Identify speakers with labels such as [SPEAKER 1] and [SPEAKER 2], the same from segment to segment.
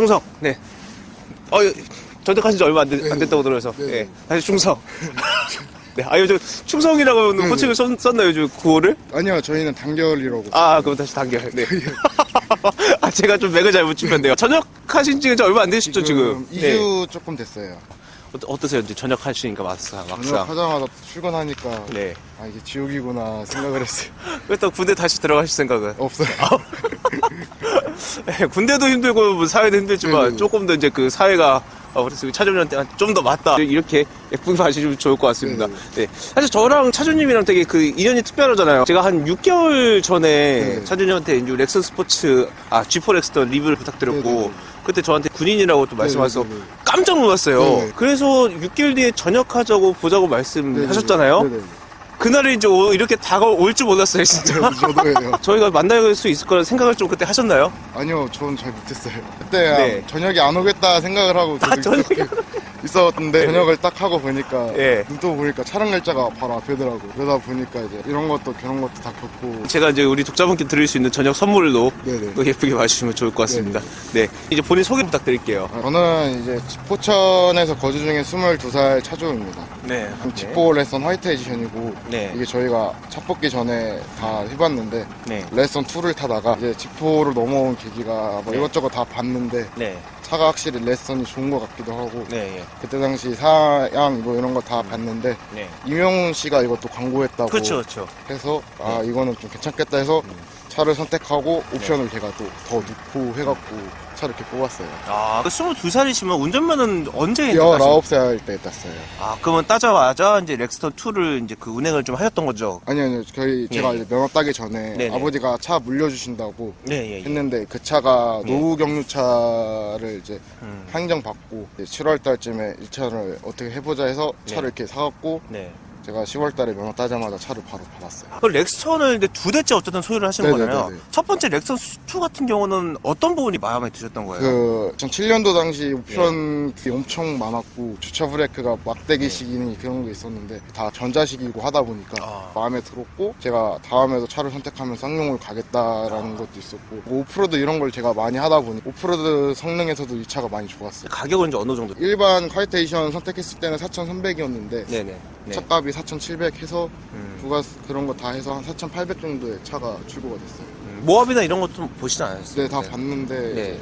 [SPEAKER 1] 충성. 네. 어, 전역하신 지 얼마 안, 됐,
[SPEAKER 2] 네,
[SPEAKER 1] 안 됐다고 들어서.
[SPEAKER 2] 네,
[SPEAKER 1] 예.
[SPEAKER 2] 네.
[SPEAKER 1] 다시 충성. 네. 아, 요즘 충성이라고
[SPEAKER 2] 네,
[SPEAKER 1] 호칭을 썼, 썼나요, 요즘 구호를?
[SPEAKER 2] 아니요, 저희는 단결이라고.
[SPEAKER 1] 아, 그럼 다시 단결. 네. 아, 제가 좀 맥을 잘못 짚었네요. 전역하신 지가 이제 얼마 안 되시죠, 지금?
[SPEAKER 2] 2주
[SPEAKER 1] 네.
[SPEAKER 2] 조금 됐어요.
[SPEAKER 1] 어떠- 어떠세요? 이제 전역하시니까 막상, 막상.
[SPEAKER 2] 전역하자마자 출근하니까
[SPEAKER 1] 네.
[SPEAKER 2] 아 이게 지옥이구나 생각을 했어요.
[SPEAKER 1] 그렇다고 군대 다시 들어가실 생각은?
[SPEAKER 2] 없어요.
[SPEAKER 1] 네, 군대도 힘들고 뭐 사회도 힘들지만
[SPEAKER 2] 네네.
[SPEAKER 1] 조금 더 이제 그 사회가 어, 그래서 차주님한테 좀 더 맞다 이렇게 예쁘게 봐주시면 좋을 것 같습니다.
[SPEAKER 2] 네네.
[SPEAKER 1] 네, 사실 저랑 차주님이랑 되게 그 인연이 특별하잖아요. 제가 한 6개월 전에
[SPEAKER 2] 네네.
[SPEAKER 1] 차주님한테 이제 렉슨 스포츠 아 G4 렉스턴 리뷰를 부탁드렸고
[SPEAKER 2] 네네.
[SPEAKER 1] 그때 저한테 군인이라고 또 말씀하셔서
[SPEAKER 2] 네네.
[SPEAKER 1] 깜짝 놀랐어요.
[SPEAKER 2] 네네.
[SPEAKER 1] 그래서 6개월 뒤에 전역하자고 보자고 말씀하셨잖아요.
[SPEAKER 2] 네네.
[SPEAKER 1] 그날이 이제 오- 이렇게 다가올 줄 몰랐어요, 진짜.
[SPEAKER 2] 네, 저도예요.
[SPEAKER 1] 저희가 만날 수 있을 거라 생각을 좀 그때 하셨나요?
[SPEAKER 2] 아니요, 저는 잘 못했어요. 그때
[SPEAKER 1] 네.
[SPEAKER 2] 아, 저녁에 안 오겠다 생각을 하고
[SPEAKER 1] 아, 저녁에
[SPEAKER 2] 있었- 있었는데 저녁을 딱 하고 보니까
[SPEAKER 1] 예.
[SPEAKER 2] 눈떠 보니까 촬영 날짜가 바로 앞에더라고. 그러다 보니까 이제 이런 것도 저런 것도 다 겪고.
[SPEAKER 1] 제가 이제 우리 독자분께 드릴 수 있는 저녁 선물로
[SPEAKER 2] 네네.
[SPEAKER 1] 또 예쁘게 봐주시면 좋을 것 같습니다. 네. 이제 본인 소개 부탁드릴게요.
[SPEAKER 2] 아, 저는 이제 포천에서 거주 중인 22살 차주입니다.
[SPEAKER 1] 네.
[SPEAKER 2] 직보 레슨 화이트 에디션이고
[SPEAKER 1] 네.
[SPEAKER 2] 이게 저희가 차 뽑기 전에 다 해봤는데
[SPEAKER 1] 네.
[SPEAKER 2] 레슨 2를 타다가 이제 지포로 넘어온 계기가 뭐
[SPEAKER 1] 네.
[SPEAKER 2] 이것저것 다 봤는데
[SPEAKER 1] 네.
[SPEAKER 2] 차가 확실히 레슨이 좋은 것 같기도 하고
[SPEAKER 1] 네.
[SPEAKER 2] 그때 당시 사양 뭐 이런 거 다 봤는데
[SPEAKER 1] 네.
[SPEAKER 2] 이명훈 씨가 이것도 광고했다고
[SPEAKER 1] 그렇죠, 그렇죠.
[SPEAKER 2] 해서 아 이거는 좀 괜찮겠다 해서 차를 선택하고 옵션을 제가 또 더 넣고 해갖고 차를 이렇게 뽑았어요.
[SPEAKER 1] 아, 22살이시면 운전면은 언제 따신-
[SPEAKER 2] 19살 때 땄어요.
[SPEAKER 1] 아, 그러면 따자마자 이제 렉스턴 2를 이제 그 운행을 좀 하셨던 거죠?
[SPEAKER 2] 아니요, 아니요. 저희 제가
[SPEAKER 1] 예.
[SPEAKER 2] 이제 면허 따기 전에
[SPEAKER 1] 네네.
[SPEAKER 2] 아버지가 차 물려주신다고
[SPEAKER 1] 네, 예. 예.
[SPEAKER 2] 했는데 그 차가
[SPEAKER 1] 예.
[SPEAKER 2] 노후 경유차를 이제
[SPEAKER 1] 음.
[SPEAKER 2] 항정 받고 7월 달쯤에 이 차를 어떻게 해보자 해서 차를 이렇게 사갖고
[SPEAKER 1] 네.
[SPEAKER 2] 제가 10월 달에 면허 따자마자 차를 바로 받았어요.
[SPEAKER 1] 그 렉스턴을 이제 두 대째 어쨌든 소유를 하시는
[SPEAKER 2] 네네네네.
[SPEAKER 1] 거잖아요. 첫 번째 렉선 2 같은 경우는 어떤 부분이 마음에 드셨던 거예요?
[SPEAKER 2] 그 2007년도 당시
[SPEAKER 1] 예.
[SPEAKER 2] 옵션 이 엄청 많았고 주차 브레이크가 막대기식이니 그런 게 있었는데 다 전자식이고 하다 보니까
[SPEAKER 1] 아.
[SPEAKER 2] 마음에 들었고 제가 다음에도 차를 선택하면 쌍용을 가겠다라는 것도 있었고 뭐 오프로드 이런 걸 제가 많이 하다 보니 오프로드 성능에서도 이 차가 많이 좋았어요.
[SPEAKER 1] 가격은 이제 어느 정도?
[SPEAKER 2] 일반 콰이테이션 선택했을 때는 4,300이었는데
[SPEAKER 1] 네네. 네.
[SPEAKER 2] 차값이 4,700 해서
[SPEAKER 1] 음.
[SPEAKER 2] 부가 그런 거 다 해서 한 4,800 정도의 차가 출고가 됐어요.
[SPEAKER 1] 음, 모합이나 이런 것도 좀 보시지 않았어요?
[SPEAKER 2] 네, 다 봤는데
[SPEAKER 1] 네.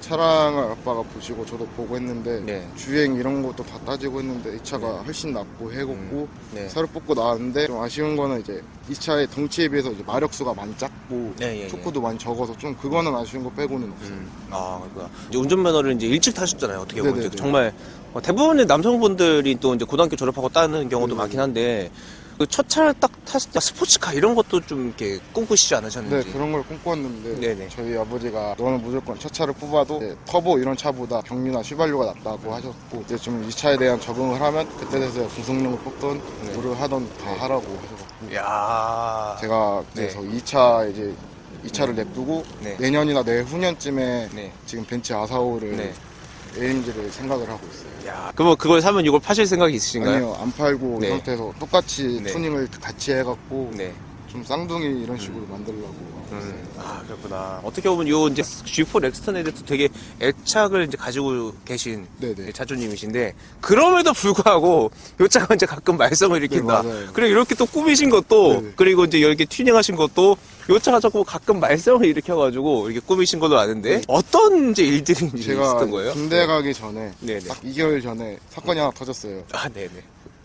[SPEAKER 2] 차량을 아빠가 보시고 저도 보고 했는데
[SPEAKER 1] 네.
[SPEAKER 2] 주행 이런 것도 다 따지고 했는데 이 차가 훨씬 낫고 해갖고
[SPEAKER 1] 네.
[SPEAKER 2] 새로 뽑고 나왔는데 좀 아쉬운 거는 이제 이 차의 덩치에 비해서 이제 마력수가 많이 작고
[SPEAKER 1] 네, 예, 예.
[SPEAKER 2] 토크도 많이 적어서 좀 그거는 아쉬운 거 빼고는 없어요.
[SPEAKER 1] 음. 아, 그렇구나. 이제 운전면허를 이제 일찍 타셨잖아요. 어떻게 보면
[SPEAKER 2] 네네네.
[SPEAKER 1] 이제 정말 어, 대부분의 남성분들이 또 이제 고등학교 졸업하고 따는 경우도
[SPEAKER 2] 네네.
[SPEAKER 1] 많긴 한데 그 첫 차를 딱 탔을 때 스포츠카 이런 것도 좀 이렇게 꿈꾸시지
[SPEAKER 2] 네,
[SPEAKER 1] 않으셨는지.
[SPEAKER 2] 그런 걸 꿈꿨는데
[SPEAKER 1] 네네.
[SPEAKER 2] 저희 아버지가 너는 무조건 첫 차를 뽑아도 이제 터보 이런 차보다 경유나 휘발유가 낫다고 하셨고 이제 좀 이 차에 대한 적응을 하면 그때 돼서 구성용을 뽑던
[SPEAKER 1] 네.
[SPEAKER 2] 뭐를 하던 다 하라고 하셔갖고
[SPEAKER 1] 야.
[SPEAKER 2] 제가
[SPEAKER 1] 네.
[SPEAKER 2] 그래서 이 차 이제 이 차를 냅두고
[SPEAKER 1] 네.
[SPEAKER 2] 내년이나 내후년쯤에
[SPEAKER 1] 네.
[SPEAKER 2] 지금 벤츠 아사오를
[SPEAKER 1] 네.
[SPEAKER 2] AMG를 생각을 하고 있어요.
[SPEAKER 1] 야. 그러면 그걸 사면 이걸 파실 생각이 있으신가요?
[SPEAKER 2] 아니요 안 팔고
[SPEAKER 1] 네.
[SPEAKER 2] 이 상태에서 똑같이
[SPEAKER 1] 네.
[SPEAKER 2] 투닝을 같이 해갖고
[SPEAKER 1] 네.
[SPEAKER 2] 좀 쌍둥이 이런 식으로 만들려고 하고 있어요.
[SPEAKER 1] 음, 아, 그렇구나. 어떻게 보면 요 이제 G4 렉스턴에 대해서 되게 애착을 이제 가지고 계신
[SPEAKER 2] 네네.
[SPEAKER 1] 차주님이신데 그럼에도 불구하고 요 차가 이제 가끔 말썽을 일으킨다.
[SPEAKER 2] 네, 맞아요.
[SPEAKER 1] 그리고 이렇게 또 꾸미신 것도
[SPEAKER 2] 네네.
[SPEAKER 1] 그리고 이제 이렇게 튜닝하신 것도 요 차가 자꾸 가끔 말썽을 일으켜가지고 이렇게 꾸미신 걸로 아는데
[SPEAKER 2] 네.
[SPEAKER 1] 어떤 이제 일들이
[SPEAKER 2] 제가
[SPEAKER 1] 있었던 거예요?
[SPEAKER 2] 군대 가기 전에
[SPEAKER 1] 네네.
[SPEAKER 2] 딱 2개월 전에 사건이 하나 터졌어요.
[SPEAKER 1] 아, 네네.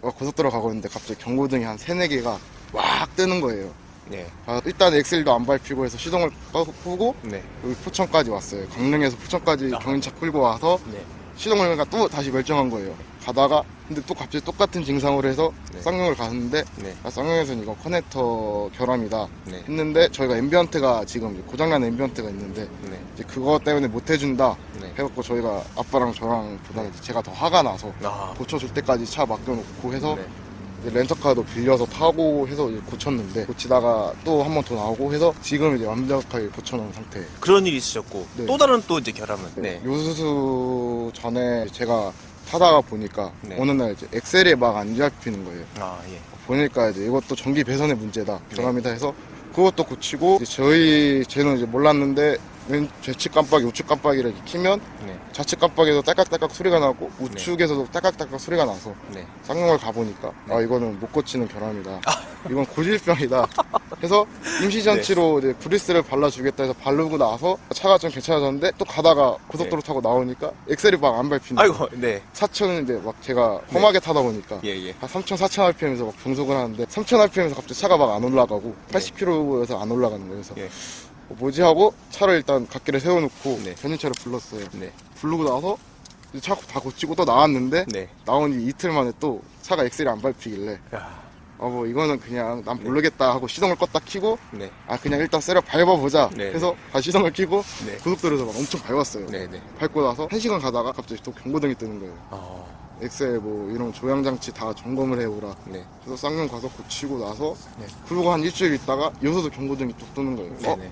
[SPEAKER 2] 어, 고속도로 가고 있는데 갑자기 경고등이 한 3, 4개가 왁 뜨는 거예요.
[SPEAKER 1] 네.
[SPEAKER 2] 아, 일단 엑셀도 안 밟히고 해서 시동을 꺼- 끄고
[SPEAKER 1] 네.
[SPEAKER 2] 여기 포천까지 왔어요. 강릉에서 포천까지
[SPEAKER 1] 아.
[SPEAKER 2] 경인차 끌고 와서
[SPEAKER 1] 네.
[SPEAKER 2] 시동을 그러니까 또 다시 멀쩡한 거예요. 가다가 근데 또 갑자기 똑같은 증상으로 해서
[SPEAKER 1] 네.
[SPEAKER 2] 쌍용을 갔는데
[SPEAKER 1] 네.
[SPEAKER 2] 아, 쌍용에서는 이거 커넥터 결함이다
[SPEAKER 1] 네.
[SPEAKER 2] 했는데 저희가 앰비언트가 지금 고장난 앰비언트가 있는데
[SPEAKER 1] 네.
[SPEAKER 2] 이제 그거 때문에 못 해준다
[SPEAKER 1] 네.
[SPEAKER 2] 해갖고 저희가 아빠랑 저랑 보다 이제 제가 더 화가 나서
[SPEAKER 1] 아.
[SPEAKER 2] 고쳐줄 때까지 차 맡겨놓고 해서
[SPEAKER 1] 네.
[SPEAKER 2] 렌터카도 빌려서 타고 해서 이제 고쳤는데 고치다가 또 한 번 더 나오고 해서 지금 이제 완벽하게 고쳐놓은 상태.
[SPEAKER 1] 그런 일이 있으셨고
[SPEAKER 2] 네.
[SPEAKER 1] 또 다른 또 이제 결함은 네.
[SPEAKER 2] 요수수 전에 제가 타다가 보니까
[SPEAKER 1] 네.
[SPEAKER 2] 어느 날 이제 엑셀이 막안 잡히는 거예요.
[SPEAKER 1] 아, 예.
[SPEAKER 2] 보니까 이제 이것도 전기 배선의 문제다.
[SPEAKER 1] 네.
[SPEAKER 2] 결함이다 해서 그것도 고치고 이제 저희 쟤는 이제 몰랐는데 왼 좌측 깜빡이, 우측 깜빡이를 이렇게 키면
[SPEAKER 1] 네.
[SPEAKER 2] 좌측 깜빡이에서 딸깍딸깍 소리가 나고 우측에서도 딸깍딸깍 소리가 나서
[SPEAKER 1] 네.
[SPEAKER 2] 쌍용을 가보니까 아 이거는 못 고치는 결함이다. 이건 고질병이다. 해서 임시jan치로 이제 브리스를 발라주겠다 해서 바르고 나서 차가 좀 괜찮아졌는데 또 가다가 고속도로 타고 나오니까 엑셀이 막 안 밟힌다.
[SPEAKER 1] 아이고, 네.
[SPEAKER 2] 4천인데 막 제가 험하게 타다 보니까
[SPEAKER 1] 예, 예.
[SPEAKER 2] 한 3천, 4천 RPM에서 막 종속을 하는데 3천 RPM에서 갑자기 차가 막 안 올라가고 80km에서 안 올라가는 거예요. 그래서
[SPEAKER 1] 예.
[SPEAKER 2] 어, 뭐지 하고 차를 일단 갓길에 세워놓고
[SPEAKER 1] 네.
[SPEAKER 2] 견인차를 불렀어요.
[SPEAKER 1] 네.
[SPEAKER 2] 부르고 나서 이제 차다 고치고 또 나왔는데
[SPEAKER 1] 네.
[SPEAKER 2] 나온 지 이틀 만에 또 차가 엑셀이 안 밟히길래
[SPEAKER 1] 야,
[SPEAKER 2] 아뭐 이거는 그냥 난 모르겠다 하고 시동을 껐다 키고
[SPEAKER 1] 네.
[SPEAKER 2] 아 그냥 일단 세려 밟아보자
[SPEAKER 1] 네.
[SPEAKER 2] 해서 다시 시동을 키고
[SPEAKER 1] 네.
[SPEAKER 2] 고속도로에서 막 엄청 밟았어요
[SPEAKER 1] 네, 네.
[SPEAKER 2] 밟고 나서 한 시간 가다가 갑자기 또 경고등이 뜨는 거예요
[SPEAKER 1] 어,
[SPEAKER 2] 엑셀 뭐 이런 조향장치 다 점검을 해오라
[SPEAKER 1] 네.
[SPEAKER 2] 그래서 쌍용 가서 고치고 나서
[SPEAKER 1] 네.
[SPEAKER 2] 그리고 한 일주일 있다가 요소도 경고등이 뚝 뜨는 거예요
[SPEAKER 1] 네,
[SPEAKER 2] 어?
[SPEAKER 1] 네.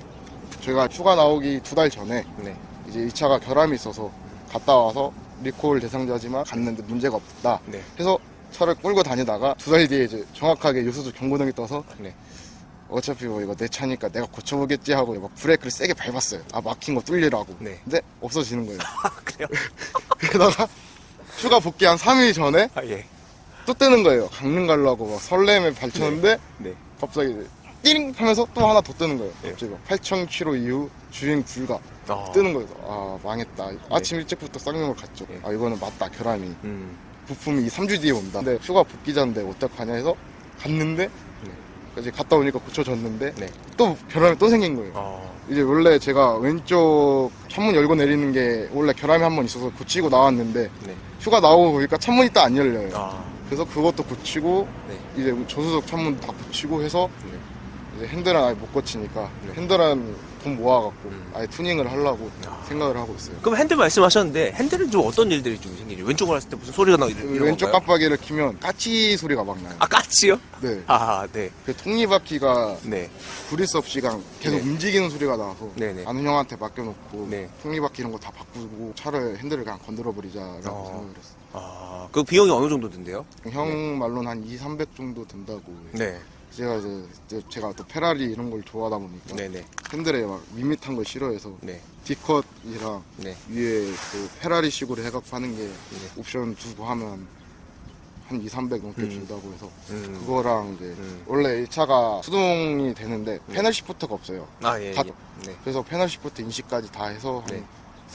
[SPEAKER 2] 제가 휴가 나오기 두 달 전에
[SPEAKER 1] 네.
[SPEAKER 2] 이제 이 차가 결함이 있어서 갔다 와서 리콜 대상자지만 갔는데 문제가 없다
[SPEAKER 1] 네.
[SPEAKER 2] 해서 차를 끌고 다니다가 두 달 뒤에 이제 정확하게 요소도 경고등이 떠서
[SPEAKER 1] 네.
[SPEAKER 2] 어차피 뭐 이거 내 차니까 내가 고쳐보겠지 하고 막 브레이크를 세게 밟았어요. 아 막힌 거 뚫리라고.
[SPEAKER 1] 네.
[SPEAKER 2] 근데 없어지는 거예요.
[SPEAKER 1] 아, 그래요?
[SPEAKER 2] 그러다가 휴가 복귀 한 3일 전에
[SPEAKER 1] 아, 예.
[SPEAKER 2] 또 뜨는 거예요. 강릉 가려고 막 설렘에 발쳤는데
[SPEAKER 1] 네.
[SPEAKER 2] 갑자기 이제 띵 하면서 또 하나 더 뜨는 거예요.
[SPEAKER 1] 네.
[SPEAKER 2] 갑자기 막 8,000km 이후 주행 불가
[SPEAKER 1] 어.
[SPEAKER 2] 뜨는 거예요. 아 망했다. 아침 일찍부터 쌍용을 갔죠.
[SPEAKER 1] 네.
[SPEAKER 2] 아 이거는 맞다 결함이.
[SPEAKER 1] 음.
[SPEAKER 2] 부품이 3주 뒤에 온다. 근데 휴가 복귀자인데 어떡하냐 해서 갔는데 이제 갔다 오니까 고쳐졌는데
[SPEAKER 1] 네.
[SPEAKER 2] 또 결함이 또 생긴 거예요.
[SPEAKER 1] 어.
[SPEAKER 2] 이제 원래 제가 왼쪽 창문 열고 내리는 게 원래 결함이 한 번 있어서 고치고 나왔는데
[SPEAKER 1] 네.
[SPEAKER 2] 휴가 나오고 보니까 창문이 또 안 열려요.
[SPEAKER 1] 아.
[SPEAKER 2] 그래서 그것도 고치고
[SPEAKER 1] 네.
[SPEAKER 2] 이제 조수석 창문 다 고치고 해서
[SPEAKER 1] 네.
[SPEAKER 2] 이제 핸들은 아예 못 고치니까
[SPEAKER 1] 네.
[SPEAKER 2] 핸들은 돈 모아갖고
[SPEAKER 1] 음.
[SPEAKER 2] 아예 투닝을 하려고
[SPEAKER 1] 아.
[SPEAKER 2] 생각을 하고 있어요.
[SPEAKER 1] 그럼 핸들 말씀하셨는데 핸들은 좀 어떤 일들이 좀 생기죠? 왼쪽으로 했을 때 무슨 소리가 나고 이런, 이런
[SPEAKER 2] 왼쪽
[SPEAKER 1] 건가요?
[SPEAKER 2] 깜빡이를 키면 까치 소리가 막 나요.
[SPEAKER 1] 아 까치요?
[SPEAKER 2] 네.
[SPEAKER 1] 아, 네.
[SPEAKER 2] 그 톱니바퀴가
[SPEAKER 1] 네.
[SPEAKER 2] 브리스 없이 그냥 계속
[SPEAKER 1] 네.
[SPEAKER 2] 움직이는 소리가 나서
[SPEAKER 1] 네네.
[SPEAKER 2] 아는 형한테 맡겨놓고
[SPEAKER 1] 네.
[SPEAKER 2] 톱니바퀴 이런 거 다 바꾸고 차를 핸들을 그냥 건드려 버리자라고
[SPEAKER 1] 어.
[SPEAKER 2] 생각을 했어요.
[SPEAKER 1] 아, 그 비용이 어느 정도 든대요?
[SPEAKER 2] 형 말로는 한 2, 300 정도 든다고.
[SPEAKER 1] 네.
[SPEAKER 2] 제가 이제, 이제 제가 또 페라리 이런 걸 좋아하다 보니까
[SPEAKER 1] 네네.
[SPEAKER 2] 핸들에 막 밋밋한 걸 싫어해서
[SPEAKER 1] 네.
[SPEAKER 2] D컷이랑
[SPEAKER 1] 네.
[SPEAKER 2] 위에 그 페라리식으로 해갖고 하는 게
[SPEAKER 1] 네.
[SPEAKER 2] 옵션 두고 하면 한 2, 300 넘게
[SPEAKER 1] 음.
[SPEAKER 2] 준다고 해서
[SPEAKER 1] 음.
[SPEAKER 2] 그거랑 이제
[SPEAKER 1] 음.
[SPEAKER 2] 원래 이 차가 수동이 되는데 패널 시프트가 없어요.
[SPEAKER 1] 아, 예.
[SPEAKER 2] 다-
[SPEAKER 1] 예. 네.
[SPEAKER 2] 그래서 패널 시프트 인식까지 다 해서 한
[SPEAKER 1] 네.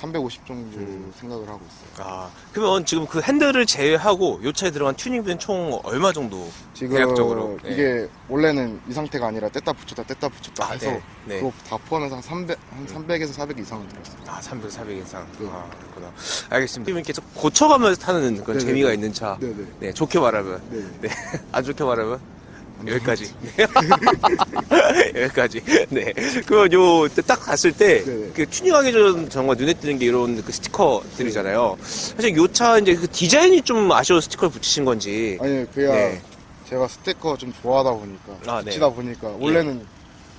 [SPEAKER 2] 350 정도
[SPEAKER 1] 음.
[SPEAKER 2] 생각을 하고 있어요.
[SPEAKER 1] 아, 그러면 지금 그 핸들을 제외하고 요 차에 들어간 튜닝비는 총 얼마 정도?
[SPEAKER 2] 지금
[SPEAKER 1] 대략적으로, 네.
[SPEAKER 2] 이게 원래는 이 상태가 아니라 뗐다 붙였다 뗐다 붙였다
[SPEAKER 1] 아,
[SPEAKER 2] 해서
[SPEAKER 1] 네. 네.
[SPEAKER 2] 그거 다 포함해서 한 300, 한 300에서 400 이상은 들었어요.
[SPEAKER 1] 아, 300, 400 이상.
[SPEAKER 2] 네.
[SPEAKER 1] 아, 그렇구나. 알겠습니다. 지금 계속 고쳐가면서 타는 그런
[SPEAKER 2] 네네네.
[SPEAKER 1] 재미가 있는 차.
[SPEAKER 2] 네네.
[SPEAKER 1] 네, 좋게 말하면.
[SPEAKER 2] 네.
[SPEAKER 1] 네. 안 좋게 말하면 여기까지. 여기까지. 네. 그러면 요, 딱 갔을 때,
[SPEAKER 2] 네네.
[SPEAKER 1] 그 튜닝하기 전 정말 눈에 띄는 게 이런 그 스티커들이잖아요. 사실 요 차 이제 그 디자인이 좀 아쉬워 스티커를 붙이신 건지.
[SPEAKER 2] 아니 그냥
[SPEAKER 1] 네.
[SPEAKER 2] 제가 스티커 좀 좋아하다 보니까
[SPEAKER 1] 아, 네.
[SPEAKER 2] 붙이다 보니까 원래는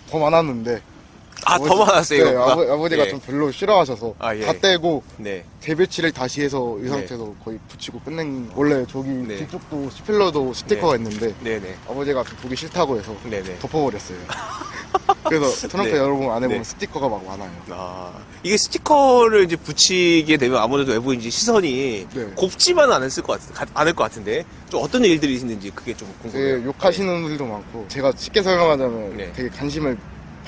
[SPEAKER 2] 더 많았는데
[SPEAKER 1] 아, 더 많았어요,
[SPEAKER 2] 네,
[SPEAKER 1] 이거보다?
[SPEAKER 2] 아버, 아버지가
[SPEAKER 1] 예.
[SPEAKER 2] 좀 별로 싫어하셔서
[SPEAKER 1] 아, 예.
[SPEAKER 2] 다 떼고
[SPEAKER 1] 네.
[SPEAKER 2] 재배치를 다시 해서 이
[SPEAKER 1] 네.
[SPEAKER 2] 상태에서 거의 붙이고 끝낸 원래 저기
[SPEAKER 1] 네.
[SPEAKER 2] 뒤쪽도 스필러도 스티커가
[SPEAKER 1] 네.
[SPEAKER 2] 있는데
[SPEAKER 1] 네네.
[SPEAKER 2] 아버지가 좀 보기 싫다고 해서
[SPEAKER 1] 네네.
[SPEAKER 2] 덮어버렸어요. 그래서 트렁크
[SPEAKER 1] 네.
[SPEAKER 2] 열어보면 안에 보면
[SPEAKER 1] 네.
[SPEAKER 2] 스티커가 막 많아요.
[SPEAKER 1] 아, 이게 스티커를 이제 붙이게 되면 아무래도 외부인지 시선이
[SPEAKER 2] 네.
[SPEAKER 1] 곱지만은 않을 것 같, 가- 않을 것 같은데 좀 어떤 일들이 있는지 그게 좀 궁금해요.
[SPEAKER 2] 되게 욕하시는 분들도 많고 제가 쉽게 설명하자면
[SPEAKER 1] 네.
[SPEAKER 2] 되게 관심을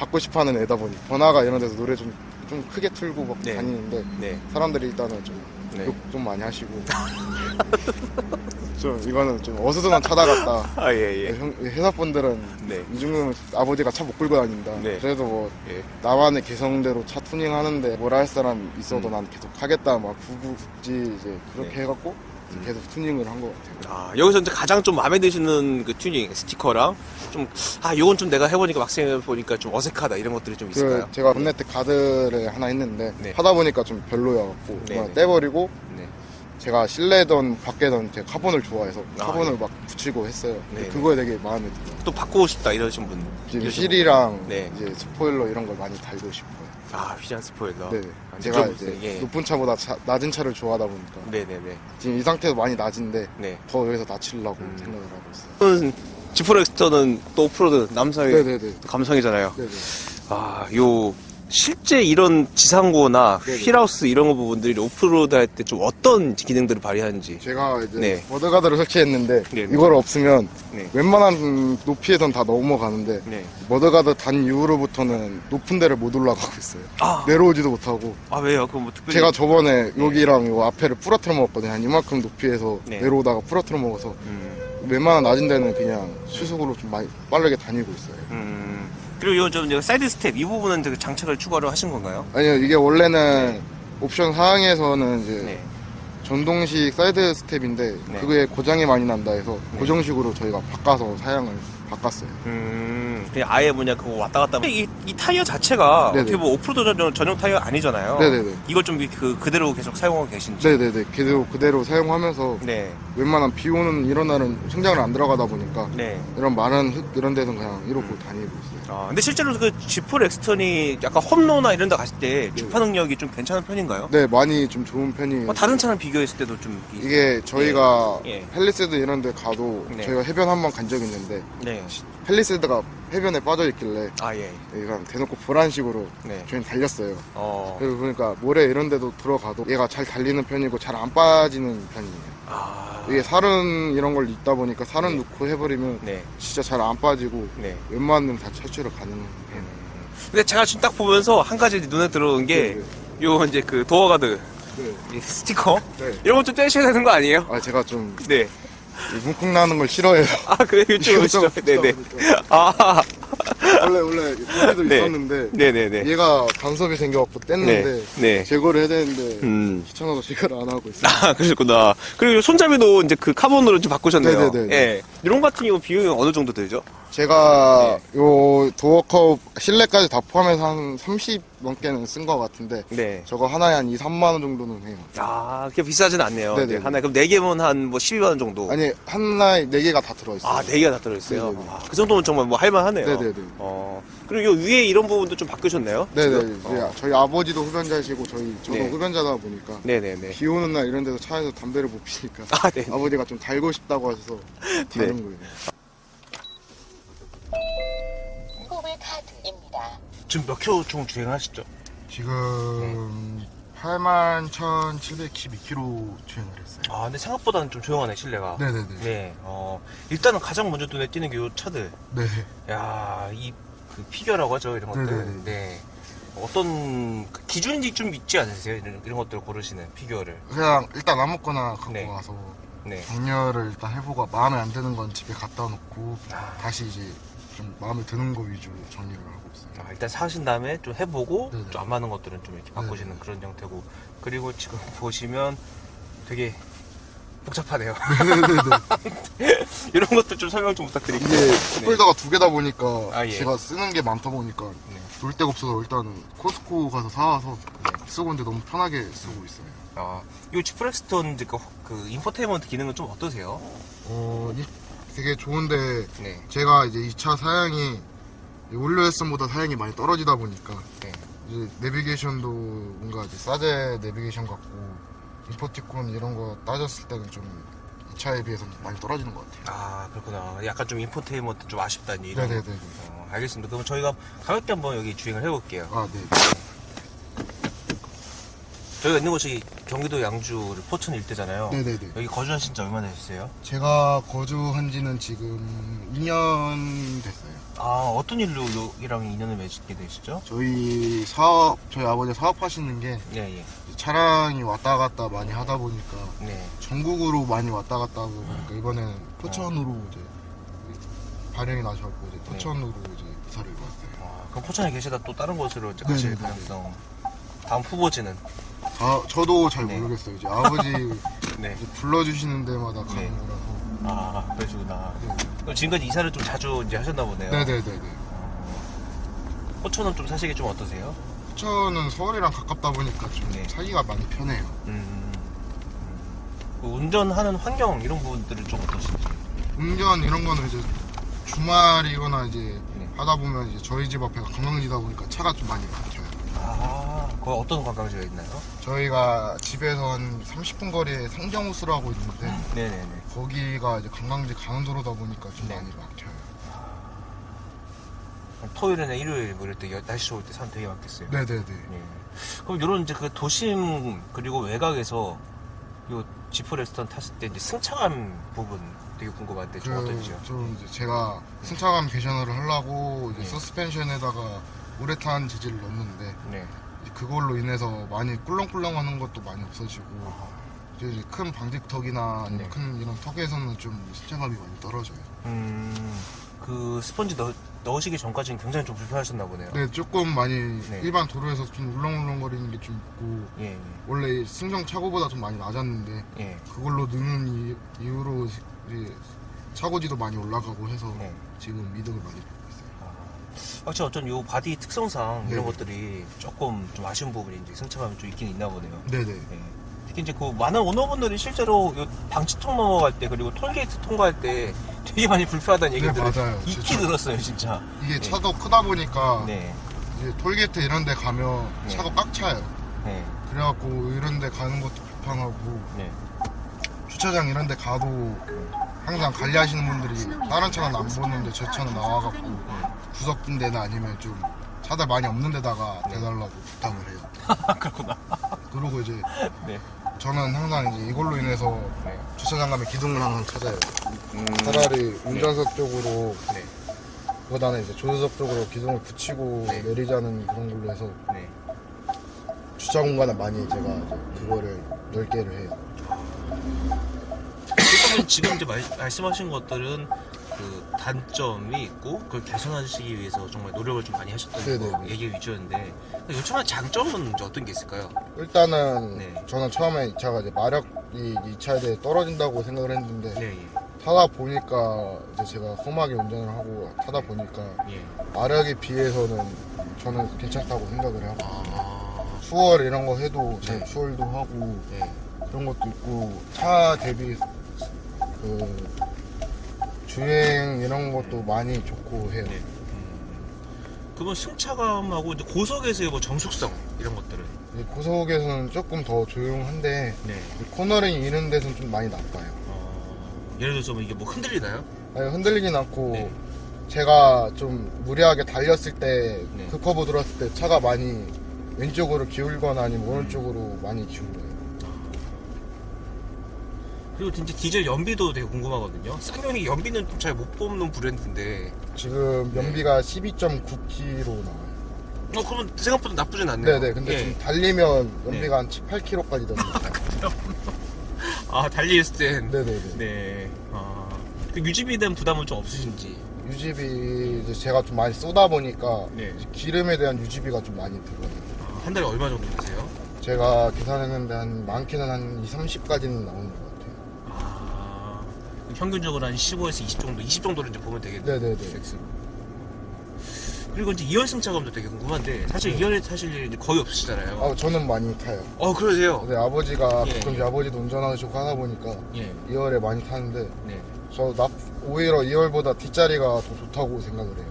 [SPEAKER 2] 받고 싶어하는 애다 보니 번화가 이런 데서 노래 좀, 좀 크게 틀고 막
[SPEAKER 1] 네.
[SPEAKER 2] 다니는데
[SPEAKER 1] 네.
[SPEAKER 2] 사람들이 일단은 좀
[SPEAKER 1] 네.
[SPEAKER 2] 욕좀 많이 하시고 좀 이거는 좀 어수선한 차다 같다
[SPEAKER 1] 아, 예, 예.
[SPEAKER 2] 형- 회사분들은
[SPEAKER 1] 네.
[SPEAKER 2] 이 정도면 아버지가 차 못 끌고 다닌다
[SPEAKER 1] 네.
[SPEAKER 2] 그래도 뭐
[SPEAKER 1] 예.
[SPEAKER 2] 나만의 개성대로 차 투닝 하는데 뭐라 할 사람 있어도
[SPEAKER 1] 음.
[SPEAKER 2] 난 계속 하겠다 막 구구지 이제 그렇게
[SPEAKER 1] 네.
[SPEAKER 2] 해갖고
[SPEAKER 1] 음.
[SPEAKER 2] 계속 투닝을 한 것 같아요
[SPEAKER 1] 아, 여기서 이제 가장 좀 마음에 드시는 그 튜닝, 스티커랑 좀, 아, 요건 좀 내가 해보니까 막상 해보니까 좀 어색하다 이런 것들이 좀 있을까요?
[SPEAKER 2] 그 제가 본네트 가드를 하나 했는데
[SPEAKER 1] 네.
[SPEAKER 2] 하다 보니까 좀 별로여갖고
[SPEAKER 1] 네,
[SPEAKER 2] 그냥
[SPEAKER 1] 네.
[SPEAKER 2] 떼버리고
[SPEAKER 1] 네.
[SPEAKER 2] 제가 실내든 밖에든 제가 카본을 좋아해서
[SPEAKER 1] 아,
[SPEAKER 2] 카본을
[SPEAKER 1] 예.
[SPEAKER 2] 막 붙이고 했어요
[SPEAKER 1] 네,
[SPEAKER 2] 그거에 되게 마음에 들어요
[SPEAKER 1] 또 바꾸고 싶다 이러신 분.
[SPEAKER 2] 이제
[SPEAKER 1] 이러신
[SPEAKER 2] 휠이랑
[SPEAKER 1] 네.
[SPEAKER 2] 이제 스포일러 이런 걸 많이 달고 싶어요
[SPEAKER 1] 분. 아, 휘장 스포일러.
[SPEAKER 2] 네.
[SPEAKER 1] 아,
[SPEAKER 2] 제가
[SPEAKER 1] 들어보세요.
[SPEAKER 2] 이제
[SPEAKER 1] 예.
[SPEAKER 2] 높은 차보다 차- 낮은 차를 좋아하다 보니까
[SPEAKER 1] 네네네.
[SPEAKER 2] 지금 이 상태도 많이 낮은데
[SPEAKER 1] 네.
[SPEAKER 2] 더 여기서 낮추려고
[SPEAKER 1] 음.
[SPEAKER 2] 생각을 하고 있어요
[SPEAKER 1] 저는 지프렉스터는 또 오프로드 남성의
[SPEAKER 2] 네네네
[SPEAKER 1] 감성이잖아요.
[SPEAKER 2] 네네
[SPEAKER 1] 아, 요 실제 이런 지상고나
[SPEAKER 2] 네네.
[SPEAKER 1] 휠하우스 이런 거 부분들이 오프로드 할 때 좀 어떤 기능들을 발휘하는지.
[SPEAKER 2] 제가 이제
[SPEAKER 1] 네.
[SPEAKER 2] 머드가드를 설치했는데
[SPEAKER 1] 네, 네.
[SPEAKER 2] 이걸 없으면
[SPEAKER 1] 네.
[SPEAKER 2] 웬만한 높이에선 다 넘어가는데
[SPEAKER 1] 네.
[SPEAKER 2] 머드가드 단 이후로부터는 높은 데를 못 올라가고 있어요.
[SPEAKER 1] 아,
[SPEAKER 2] 내려오지도 못하고
[SPEAKER 1] 아 왜요? 그럼 뭐 특별히.
[SPEAKER 2] 제가 저번에 여기랑 요 앞에를 부러뜨려 먹었거든요. 한 이만큼 높이에서
[SPEAKER 1] 네.
[SPEAKER 2] 내려오다가 부러뜨려 먹어서
[SPEAKER 1] 음,
[SPEAKER 2] 웬만한 낮은 데는 그냥 수속으로 좀 많이 빠르게 다니고 있어요.
[SPEAKER 1] 음. 그리고 요좀 사이드 스텝 이 부분은 되게 장착을 추가로 하신 건가요?
[SPEAKER 2] 아니요, 이게 원래는 옵션 사항에서는 이제
[SPEAKER 1] 네.
[SPEAKER 2] 전동식 사이드 스텝인데
[SPEAKER 1] 네.
[SPEAKER 2] 그게 고장이 많이 난다 해서
[SPEAKER 1] 네.
[SPEAKER 2] 고정식으로 저희가 바꿔서 사양을 바꿨어요.
[SPEAKER 1] 음, 그냥 아예 뭐냐 그거 왔다 갔다. 이, 이 타이어 자체가
[SPEAKER 2] 네네.
[SPEAKER 1] 어떻게 보면 오프로드 전용, 전용 타이어 아니잖아요.
[SPEAKER 2] 네네네.
[SPEAKER 1] 이걸 좀 그 그대로 계속 사용하고 계신지.
[SPEAKER 2] 네네네. 그대로, 그대로 사용하면서
[SPEAKER 1] 네.
[SPEAKER 2] 웬만한 비 오는 이런 날은 성장을 안 들어가다 보니까
[SPEAKER 1] 네.
[SPEAKER 2] 이런 마른 흙 이런 데는 그냥 이러고 다니고 있어요.
[SPEAKER 1] 아, 근데 실제로 그 지프 렉스턴이 약간 험로나 이런 데 갔을 때 주파 능력이 좀 괜찮은 편인가요?
[SPEAKER 2] 네, 많이 좀 좋은 편이에요.
[SPEAKER 1] 뭐 다른 차랑 비교했을 때도 좀 이-
[SPEAKER 2] 이게 저희가
[SPEAKER 1] 예.
[SPEAKER 2] 펠리세드 이런 데 가도
[SPEAKER 1] 네.
[SPEAKER 2] 저희가 해변 한 번 간 적이 있는데
[SPEAKER 1] 네.
[SPEAKER 2] 펠리세드가 해변에 빠져 있길래
[SPEAKER 1] 아, 예.
[SPEAKER 2] 얘가 대놓고 보란식으로
[SPEAKER 1] 네.
[SPEAKER 2] 저희는 달렸어요.
[SPEAKER 1] 어.
[SPEAKER 2] 그래서 보니까 모래 이런 데도 들어가도 얘가 잘 달리는 편이고 잘 안 빠지는 편이에요.
[SPEAKER 1] 아.
[SPEAKER 2] 이게 살은 이런 걸 있다 보니까 살은
[SPEAKER 1] 네.
[SPEAKER 2] 넣고 해버리면
[SPEAKER 1] 네.
[SPEAKER 2] 진짜 잘 안 빠지고
[SPEAKER 1] 네.
[SPEAKER 2] 웬만하면 다 탈출을 가능해요.
[SPEAKER 1] 근데 제가 지금 딱 보면서 한 가지 눈에 들어온 게
[SPEAKER 2] 네,
[SPEAKER 1] 요 이제 그 도어 가드
[SPEAKER 2] 네.
[SPEAKER 1] 이 스티커
[SPEAKER 2] 네.
[SPEAKER 1] 이런 것좀 떼셔야 되는 거 아니에요?
[SPEAKER 2] 아 제가 좀
[SPEAKER 1] 네.
[SPEAKER 2] 뭉쿵 나는 걸 싫어해요.
[SPEAKER 1] 아, 그래요? 오시죠.
[SPEAKER 2] 좀
[SPEAKER 1] 네네. 아,
[SPEAKER 2] 원래 원래 여기도
[SPEAKER 1] 네.
[SPEAKER 2] 있었는데
[SPEAKER 1] 네네네.
[SPEAKER 2] 얘가 간섭이 생겨갖고 뗐는데
[SPEAKER 1] 네. 네.
[SPEAKER 2] 제거를 해야 되는데
[SPEAKER 1] 음.
[SPEAKER 2] 귀찮아서 제거를 안 하고 있어요.
[SPEAKER 1] 아, 그러셨구나. 그리고 요 손잡이도 이제 그 카본으로 좀 바꾸셨네요.
[SPEAKER 2] 네네네.
[SPEAKER 1] 예. 이런 같은 경우 비용이 어느 정도 들죠?
[SPEAKER 2] 제가
[SPEAKER 1] 네.
[SPEAKER 2] 요 도어컵 실내까지 다 포함해서 한 30 넘게는 쓴 것 같은데
[SPEAKER 1] 네.
[SPEAKER 2] 저거 하나에 한 2, 3만 원 정도는 해요.
[SPEAKER 1] 아, 그게 비싸진 않네요.
[SPEAKER 2] 네네네.
[SPEAKER 1] 네, 하나, 그럼 네 개면 한뭐 12만 원 정도?
[SPEAKER 2] 아니 하나에 4개가 다 들어있어요.
[SPEAKER 1] 아, 네 개가 다 들어 있어요.
[SPEAKER 2] 네네네.
[SPEAKER 1] 아, 그 정도면 정말 뭐 할만하네요.
[SPEAKER 2] 네네네.
[SPEAKER 1] 어, 그리고 요 위에 이런 부분도 좀 바꾸셨나요?
[SPEAKER 2] 네네.
[SPEAKER 1] 지금?
[SPEAKER 2] 이제
[SPEAKER 1] 어.
[SPEAKER 2] 저희 아버지도 흡연자시고 저희 저도
[SPEAKER 1] 네.
[SPEAKER 2] 흡연자다 보니까
[SPEAKER 1] 네네네.
[SPEAKER 2] 비 오는 날 이런 데서 차에서 담배를 못 피니까
[SPEAKER 1] 아, 네.
[SPEAKER 2] 아버지가 좀 달고 싶다고 하셔서 다는 거예요.
[SPEAKER 1] 지금 몇 킬로 총 주행하시죠?
[SPEAKER 2] 지금 81,712km 주행을 했어요.
[SPEAKER 1] 아, 근데 생각보다는 좀 조용하네, 실내가.
[SPEAKER 2] 네네네.
[SPEAKER 1] 네, 어, 일단은 가장 먼저 눈에 띄는 게 요 차들.
[SPEAKER 2] 네.
[SPEAKER 1] 야, 이, 그 피겨라고 하죠, 이런 것들.
[SPEAKER 2] 네네네.
[SPEAKER 1] 네. 어떤 그 기준이 좀 있지 않으세요? 이런, 이런 것들을 고르시는 피규어를.
[SPEAKER 2] 그냥 일단 아무거나 갖고
[SPEAKER 1] 네.
[SPEAKER 2] 와서
[SPEAKER 1] 네.
[SPEAKER 2] 정렬을 일단 해보고 마음에 안 드는 건 집에 갖다 놓고
[SPEAKER 1] 아.
[SPEAKER 2] 다시 이제 좀 마음에 드는 거 위주로 정리를 하고 있어요.
[SPEAKER 1] 아, 일단 사신 다음에 좀 해보고
[SPEAKER 2] 네네.
[SPEAKER 1] 좀 안 맞는 것들은 좀 이렇게 바꾸시는. 그런 형태고 그리고 지금 보시면 되게 복잡하네요. 이런 것도 좀 설명 좀 부탁드릴게요.
[SPEAKER 2] 이게 컵홀더가 두 개다 보니까
[SPEAKER 1] 아, 예.
[SPEAKER 2] 제가 쓰는 게 많다 보니까
[SPEAKER 1] 네.
[SPEAKER 2] 놀 데가 없어서 일단은 코스코 가서 사와서
[SPEAKER 1] 네.
[SPEAKER 2] 쓰고 있는데 너무 편하게 쓰고 있어요.
[SPEAKER 1] 아, 이 지프렉스톤 그, 그 인포테인먼트 기능은 좀 어떠세요?
[SPEAKER 2] 어, 이- 되게 좋은데
[SPEAKER 1] 네.
[SPEAKER 2] 제가 이제 이차 사양이 올류에스보다 사양이 많이 떨어지다 보니까
[SPEAKER 1] 네.
[SPEAKER 2] 이제 내비게이션도 뭔가 이제 싸제 내비게이션 같고 인포티콘 이런 거 따졌을 때는 좀이 차에 비해서 많이 떨어지는 것 같아요.
[SPEAKER 1] 아, 그렇구나. 약간 좀 인포테인먼트 좀 아쉽다니. 이런 거.
[SPEAKER 2] 네네네.
[SPEAKER 1] 어, 알겠습니다. 그럼 저희가 가볍게 한번 여기 주행을 해볼게요.
[SPEAKER 2] 아, 네.
[SPEAKER 1] 저희가 있는 곳이 경기도 양주 포천 일대잖아요.
[SPEAKER 2] 네네네.
[SPEAKER 1] 여기 거주하신 지 얼마나 되셨어요?
[SPEAKER 2] 제가 거주한 지는 지금 2년 됐어요.
[SPEAKER 1] 아, 어떤 일로 여기랑 인연을 맺게 되시죠?
[SPEAKER 2] 저희 사업, 저희 아버지 사업하시는 게
[SPEAKER 1] 예, 예.
[SPEAKER 2] 차량이 왔다 갔다 많이 하다 보니까
[SPEAKER 1] 네.
[SPEAKER 2] 전국으로 많이 왔다 갔다 하고 보니까 이번에는 포천으로 이제 발령이 나셔갖고 이제 포천으로 이제 이사를 왔어요.
[SPEAKER 1] 아, 그럼 포천에 계시다 또 다른 곳으로 이제
[SPEAKER 2] 네,
[SPEAKER 1] 가실
[SPEAKER 2] 네, 네.
[SPEAKER 1] 가능성. 다음 후보지는?
[SPEAKER 2] 아, 저도 잘
[SPEAKER 1] 네.
[SPEAKER 2] 모르겠어요. 이제 아버지
[SPEAKER 1] 네.
[SPEAKER 2] 이제 불러주시는 데마다 가는
[SPEAKER 1] 네.
[SPEAKER 2] 거라서.
[SPEAKER 1] 아, 그러시구나.
[SPEAKER 2] 네.
[SPEAKER 1] 그럼 지금까지 이사를 좀 자주 이제 하셨나 보네요.
[SPEAKER 2] 네네네네.
[SPEAKER 1] 포천은 좀 사시기 좀 어떠세요?
[SPEAKER 2] 포천은 서울이랑 가깝다 보니까 좀
[SPEAKER 1] 네.
[SPEAKER 2] 살기가 많이 편해요.
[SPEAKER 1] 음. 그 운전하는 환경 이런 부분들은 좀 어떠신지?
[SPEAKER 2] 운전 이런 거는 이제 주말이거나 이제
[SPEAKER 1] 네.
[SPEAKER 2] 하다 보면 이제 저희 집 앞에가 관광지다 보니까 차가 좀 많이 막혀요.
[SPEAKER 1] 아, 거기 어떤 관광지가 있나요?
[SPEAKER 2] 저희가 집에서 한 30분 거리에 상정호수라고 있는데
[SPEAKER 1] 네네네.
[SPEAKER 2] 거기가 이제 관광지 가는 도로다 보니까 좀
[SPEAKER 1] 네.
[SPEAKER 2] 많이 막혀요.
[SPEAKER 1] 토요일이나 일요일 뭐 이럴 때 여- 날씨 좋을 때 사람 되게 많겠어요.
[SPEAKER 2] 네네네.
[SPEAKER 1] 예. 그럼 이런 이제 그 도심 그리고 외곽에서 요 지프 레스턴 탔을 때 이제 승차감 부분 되게 궁금한데 좀 어떤지요?
[SPEAKER 2] 저 이제 제가 승차감 개선을 하려고 이제
[SPEAKER 1] 네.
[SPEAKER 2] 서스펜션에다가 우레탄 재질을 넣었는데
[SPEAKER 1] 네.
[SPEAKER 2] 그걸로 인해서 많이 꿀렁꿀렁하는 것도 많이 없어지고 이제 큰 방직턱이나 아니면
[SPEAKER 1] 네.
[SPEAKER 2] 큰 이런 턱에서는 좀 승차감이 많이 떨어져요.
[SPEAKER 1] 음, 그 스펀지 넣, 넣으시기 전까지는 굉장히 좀 불편하셨나 보네요.
[SPEAKER 2] 네, 조금 많이
[SPEAKER 1] 네.
[SPEAKER 2] 일반 도로에서 좀 울렁울렁거리는 게 좀 있고
[SPEAKER 1] 예,
[SPEAKER 2] 원래 승정 차고보다 좀 많이 낮았는데
[SPEAKER 1] 예, 예.
[SPEAKER 2] 그걸로 이, 이후로 이제 차고지도 많이 올라가고 해서
[SPEAKER 1] 네.
[SPEAKER 2] 지금 이득을 많이
[SPEAKER 1] 확실히 어떤 요 바디 특성상 이런
[SPEAKER 2] 네.
[SPEAKER 1] 것들이 조금 좀 아쉬운 부분이 이제 승차감이 좀 있긴 있나 보네요.
[SPEAKER 2] 네네.
[SPEAKER 1] 예. 특히 이제 그 많은 오너분들이 실제로 요 방치통 넘어갈 때 그리고 톨게이트 통과할 때 되게 많이 불편하다는
[SPEAKER 2] 네,
[SPEAKER 1] 얘기들을
[SPEAKER 2] 맞아요.
[SPEAKER 1] 익히
[SPEAKER 2] 진짜.
[SPEAKER 1] 들었어요, 진짜.
[SPEAKER 2] 이게
[SPEAKER 1] 네.
[SPEAKER 2] 차도 크다 보니까
[SPEAKER 1] 네,
[SPEAKER 2] 이제 톨게이트 이런 데 가면
[SPEAKER 1] 네.
[SPEAKER 2] 차가 꽉 차요.
[SPEAKER 1] 네,
[SPEAKER 2] 그래갖고 이런 데 가는 것도 불편하고
[SPEAKER 1] 네.
[SPEAKER 2] 주차장 이런 데 가도 항상 관리하시는 분들이 다른 차는 안 보는데 제 차는 나와갖고 구석진 데나 아니면 좀 차들 많이 없는 데다가 대달라고 부탁을 해요.
[SPEAKER 1] 그렇구나.
[SPEAKER 2] 그리고 이제
[SPEAKER 1] 네.
[SPEAKER 2] 저는 항상 이제 이걸로 인해서
[SPEAKER 1] 네.
[SPEAKER 2] 주차장 가면 기둥을 항상 찾아요.
[SPEAKER 1] 음,
[SPEAKER 2] 차라리 운전석 쪽으로
[SPEAKER 1] 네,
[SPEAKER 2] 보다는 이제 조수석 쪽으로 기둥을 붙이고
[SPEAKER 1] 네.
[SPEAKER 2] 내리자는 그런 걸로 해서
[SPEAKER 1] 네.
[SPEAKER 2] 주차 공간을 많이 제가 이제 그거를 넓게를 해요.
[SPEAKER 1] 그러면 지금 이제 말, 말씀하신 것들은 그 단점이 있고 그걸 개선하시기 위해서 정말 노력을 좀 많이 하셨던
[SPEAKER 2] 네네.
[SPEAKER 1] 거 얘기 위주였는데 요즘한 장점은 이제 어떤 게 있을까요?
[SPEAKER 2] 일단은
[SPEAKER 1] 네.
[SPEAKER 2] 저는 처음에 이 차가 이제 마력이 이 차에 대해 떨어진다고 생각을 했는데
[SPEAKER 1] 네, 예.
[SPEAKER 2] 타다 보니까 이제 제가 험하게 운전을 하고 타다 보니까
[SPEAKER 1] 예.
[SPEAKER 2] 마력에 비해서는 저는 괜찮다고 생각을 하고
[SPEAKER 1] 아,
[SPEAKER 2] 수월 이런 거 해도 잘
[SPEAKER 1] 네.
[SPEAKER 2] 수월도 하고
[SPEAKER 1] 네.
[SPEAKER 2] 그런 것도 있고 차 대비 그 주행 이런 것도 많이 좋고 해요.
[SPEAKER 1] 네. 음, 그러면 승차감하고 이제 고속에서의 뭐 정숙성 이런 것들은
[SPEAKER 2] 이제 고속에서는 조금 더 조용한데
[SPEAKER 1] 네.
[SPEAKER 2] 이 코너링 이런 데서는 좀 많이 나빠요.
[SPEAKER 1] 어, 예를 들어서 뭐 이게 뭐 흔들리나요?
[SPEAKER 2] 아니, 흔들리진 않고
[SPEAKER 1] 네.
[SPEAKER 2] 제가 좀 무리하게 달렸을 때
[SPEAKER 1] 네.
[SPEAKER 2] 그 커브 들어왔을 때 차가 많이 왼쪽으로 기울거나 아니면 오른쪽으로 많이 기울어요.
[SPEAKER 1] 그리고 진짜 디젤 연비도 되게 궁금하거든요. 쌍용이 연비는 좀잘못 뽑는 브랜드인데
[SPEAKER 2] 지금 연비가 12.9km 나와요.
[SPEAKER 1] 어 그러면 생각보다 나쁘진 않네요.
[SPEAKER 2] 네네. 근데
[SPEAKER 1] 예.
[SPEAKER 2] 지금 달리면 연비가
[SPEAKER 1] 네.
[SPEAKER 2] 한 8km까지 됩니다.
[SPEAKER 1] 아 달리했을 땐
[SPEAKER 2] 네네네.
[SPEAKER 1] 네. 아, 그 유지비에 대한 부담은 좀 없으신지.
[SPEAKER 2] 유지비 이제 제가 좀 많이 쏘다 보니까
[SPEAKER 1] 네.
[SPEAKER 2] 이제 기름에 대한 유지비가 좀 많이 들어요.
[SPEAKER 1] 아, 한 달에 얼마 정도 드세요?
[SPEAKER 2] 제가 계산했는데 한 많게는 한 2, 30까지는 나오는 것 같아요.
[SPEAKER 1] 아, 평균적으로 한 15에서 20 정도, 20 정도로 이제 보면 되겠네요.
[SPEAKER 2] 네네네.
[SPEAKER 1] 엑스로. 그리고 이제 2열 승차감도 되게 궁금한데 사실
[SPEAKER 2] 네.
[SPEAKER 1] 2열에 타실 일이 이제 거의 없으시잖아요.
[SPEAKER 2] 아, 저는 많이 타요.
[SPEAKER 1] 어, 그러세요?
[SPEAKER 2] 근데 아버지가
[SPEAKER 1] 예,
[SPEAKER 2] 가끔
[SPEAKER 1] 예.
[SPEAKER 2] 아버지도 운전하시고 하다 보니까
[SPEAKER 1] 예.
[SPEAKER 2] 2열에 많이 타는데
[SPEAKER 1] 네.
[SPEAKER 2] 저 납, 오히려 2열보다 뒷자리가 더 좋다고 생각을 해요.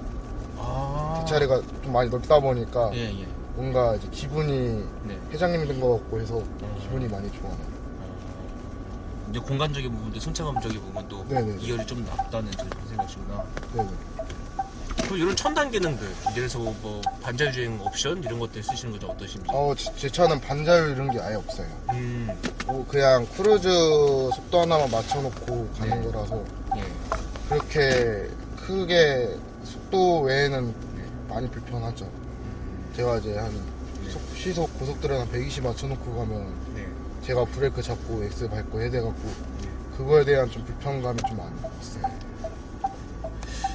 [SPEAKER 1] 아.
[SPEAKER 2] 뒷자리가 좀 많이 넓다 보니까
[SPEAKER 1] 예, 예.
[SPEAKER 2] 뭔가 이제 기분이
[SPEAKER 1] 네.
[SPEAKER 2] 회장님 된 것 같고 해서
[SPEAKER 1] 음.
[SPEAKER 2] 기분이 많이 좋아요.
[SPEAKER 1] 이제 공간적인 부분도 승차감적인 부분도
[SPEAKER 2] 네네.
[SPEAKER 1] 2열이 좀 그런 생각이구나.
[SPEAKER 2] 네네.
[SPEAKER 1] 그럼 이런 첨단 기능들, 예를 들어서 뭐 반자율 주행 옵션 이런 것들 쓰시는 건 어떠신지?
[SPEAKER 2] 어, 제, 제 차는 반자율 이런 게 아예 없어요.
[SPEAKER 1] 음,
[SPEAKER 2] 뭐 그냥 크루즈 속도 하나만 맞춰놓고 가는
[SPEAKER 1] 네.
[SPEAKER 2] 거라서
[SPEAKER 1] 예.
[SPEAKER 2] 그렇게 크게 속도 외에는
[SPEAKER 1] 네.
[SPEAKER 2] 많이 불편하죠. 제가 이제 한
[SPEAKER 1] 네.
[SPEAKER 2] 속- 시속 고속도로 한 120 맞춰놓고 가면
[SPEAKER 1] 네.
[SPEAKER 2] 제가 브레이크 잡고 엑스 밟고 해대갖고 그거에 대한 좀 불편감이 좀 많이 있어요.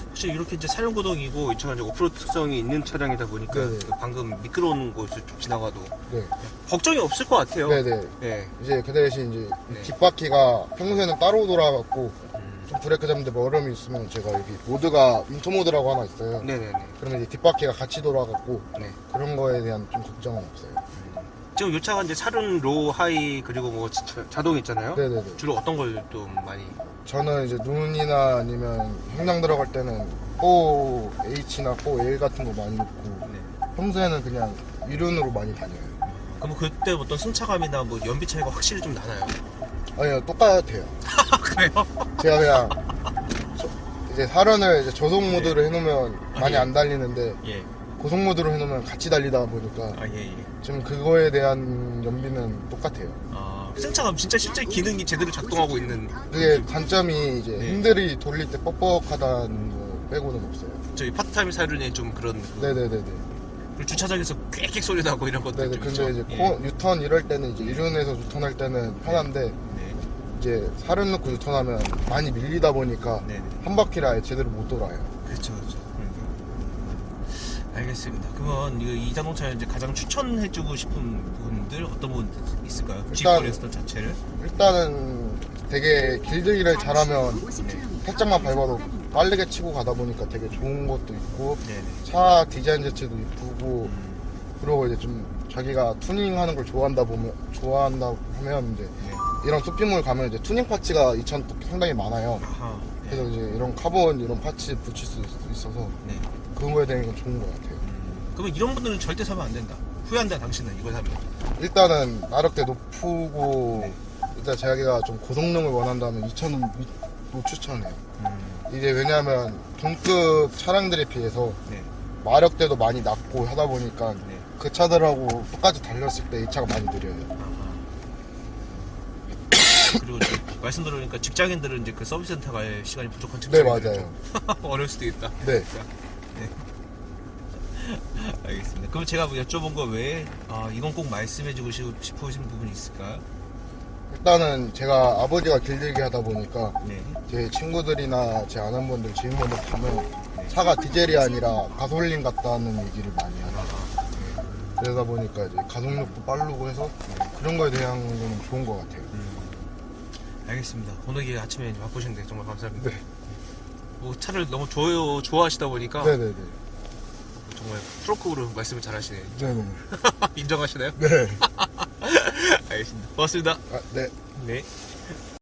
[SPEAKER 1] 혹시 이렇게 이제 사륜 구동이고 이 차가 이제 오프로드 특성이 있는 차량이다 보니까
[SPEAKER 2] 네네.
[SPEAKER 1] 방금 미끄러운 곳을 좀 지나가도
[SPEAKER 2] 네.
[SPEAKER 1] 걱정이 없을 것 같아요.
[SPEAKER 2] 네네.
[SPEAKER 1] 네.
[SPEAKER 2] 이제 그 대신 이제
[SPEAKER 1] 네.
[SPEAKER 2] 뒷바퀴가 평소에는 따로 돌아갖고
[SPEAKER 1] 음.
[SPEAKER 2] 좀 브레이크 잡는데 뭐 어려움이 있으면 제가 여기 모드가 인터 모드라고 하나 있어요.
[SPEAKER 1] 네네네.
[SPEAKER 2] 그러면 이제 뒷바퀴가 같이 돌아갖고
[SPEAKER 1] 네.
[SPEAKER 2] 그런 거에 대한 좀 걱정은 없어요.
[SPEAKER 1] 지금 이 차가 이제 사륜, 로, 하이 그리고 뭐 자- 자동 있잖아요.
[SPEAKER 2] 네네네.
[SPEAKER 1] 주로 어떤 걸 좀 많이
[SPEAKER 2] 저는 이제 눈이나 아니면 형량 들어갈 때는 4H나 4L 같은 거 많이 넣고
[SPEAKER 1] 네.
[SPEAKER 2] 평소에는 그냥 이륜으로 많이 다녀요.
[SPEAKER 1] 그럼 그때 어떤 승차감이나 뭐 연비 차이가 확실히 좀 나나요?
[SPEAKER 2] 아니요 똑같아요.
[SPEAKER 1] 그래요?
[SPEAKER 2] 제가 그냥 저- 이제 사륜을 이제 저속 모드로 해놓으면 많이
[SPEAKER 1] 예.
[SPEAKER 2] 안 달리는데
[SPEAKER 1] 예.
[SPEAKER 2] 고속 모드로 해놓으면 같이 달리다 보니까
[SPEAKER 1] 아, 예, 예.
[SPEAKER 2] 지금 그거에 대한 연비는 똑같아요.
[SPEAKER 1] 아, 승차감 진짜 실제 기능이 제대로 작동하고 있는
[SPEAKER 2] 그게 단점이 이제
[SPEAKER 1] 네.
[SPEAKER 2] 핸들이 돌릴 때 뻑뻑하다는 거 빼고는 없어요.
[SPEAKER 1] 저희 파트타임 사륜에 좀 그런 그-
[SPEAKER 2] 네네네네.
[SPEAKER 1] 그리고 주차장에서 꽥꽥 소리 나고 이런 것들
[SPEAKER 2] 네네.
[SPEAKER 1] 좀
[SPEAKER 2] 근데
[SPEAKER 1] 있죠.
[SPEAKER 2] 이제
[SPEAKER 1] 예.
[SPEAKER 2] 코, 유턴 이럴 때는 이제 이륜에서 유턴할 때는 편한데
[SPEAKER 1] 네.
[SPEAKER 2] 이제 사륜 넣고 유턴하면 많이 밀리다 보니까
[SPEAKER 1] 네. 네.
[SPEAKER 2] 한 바퀴를 아예 제대로 못 돌아요.
[SPEAKER 1] 그렇죠, 그렇죠. 알겠습니다. 그러면 이, 이 자동차 이제 가장 추천해주고 싶은 부분들 어떤 부분 있을까요?
[SPEAKER 2] 일단-
[SPEAKER 1] G4 레스턴 자체를.
[SPEAKER 2] 일단은 되게 길들기를 잘하면 살짝만 밟아도 빠르게 치고 가다 보니까 되게 좋은 것도 있고
[SPEAKER 1] 네네.
[SPEAKER 2] 차 디자인 자체도 이쁘고
[SPEAKER 1] 음,
[SPEAKER 2] 그리고 이제 좀 자기가 투닝하는 걸 좋아한다 보면 좋아한다 하면 이제
[SPEAKER 1] 네.
[SPEAKER 2] 이런 쇼핑몰 가면 이제 투닝 파츠가 이 차는 또 상당히 많아요.
[SPEAKER 1] 아하. 네.
[SPEAKER 2] 그래서 이제 이런 카본 이런 파츠 붙일 수 있- 있어서
[SPEAKER 1] 네.
[SPEAKER 2] 그거에 대한 건 좋은 것 같아요.
[SPEAKER 1] 음, 그러면 이런 분들은 절대 사면 안 된다. 후회한다, 당신은 이걸 사면.
[SPEAKER 2] 일단은 나력대 높고
[SPEAKER 1] 네.
[SPEAKER 2] 일단 자기가 좀 고성능을 원한다면 이 차는 미- 노추천해요.
[SPEAKER 1] 음,
[SPEAKER 2] 이게 왜냐하면 동급 차량들에 비해서
[SPEAKER 1] 네.
[SPEAKER 2] 마력대도 많이 낮고 하다 보니까
[SPEAKER 1] 네.
[SPEAKER 2] 그 차들하고 똑같이 달렸을 때 이 차가 많이 느려요.
[SPEAKER 1] 그리고 이제 말씀 들으니까 직장인들은 이제 그 서비스 센터 갈 시간이 부족한
[SPEAKER 2] 네
[SPEAKER 1] 직장인들
[SPEAKER 2] 맞아요.
[SPEAKER 1] 어려울 수도 있다.
[SPEAKER 2] 네.
[SPEAKER 1] 알겠습니다. 그럼 제가 뭐 여쭤본 거 외에 아, 이건 꼭 말씀해주고 싶- 싶으신 부분이 있을까요?
[SPEAKER 2] 일단은 제가 아버지가 길들기 하다 보니까
[SPEAKER 1] 네.
[SPEAKER 2] 제 친구들이나 제 아는 분들 지인분들 가면 차가 디젤이 아니라 가솔린 같다는 얘기를 많이 하요 그러다 보니까 이제 가속력도 빠르고 해서 그런 거에 대한 거는 좋은 것 같아요.
[SPEAKER 1] 음, 알겠습니다. 오늘 아침에 바쁘신데 정말 감사합니다.
[SPEAKER 2] 네.
[SPEAKER 1] 뭐 차를 너무 좋아요, 좋아하시다 보니까
[SPEAKER 2] 네네네.
[SPEAKER 1] 정말 프로급으로 말씀을 잘 하시네요.
[SPEAKER 2] 네네.
[SPEAKER 1] 인정하시나요?
[SPEAKER 2] 네.
[SPEAKER 1] 알겠습니다. 고맙습니다.
[SPEAKER 2] 아, 네.
[SPEAKER 1] 네.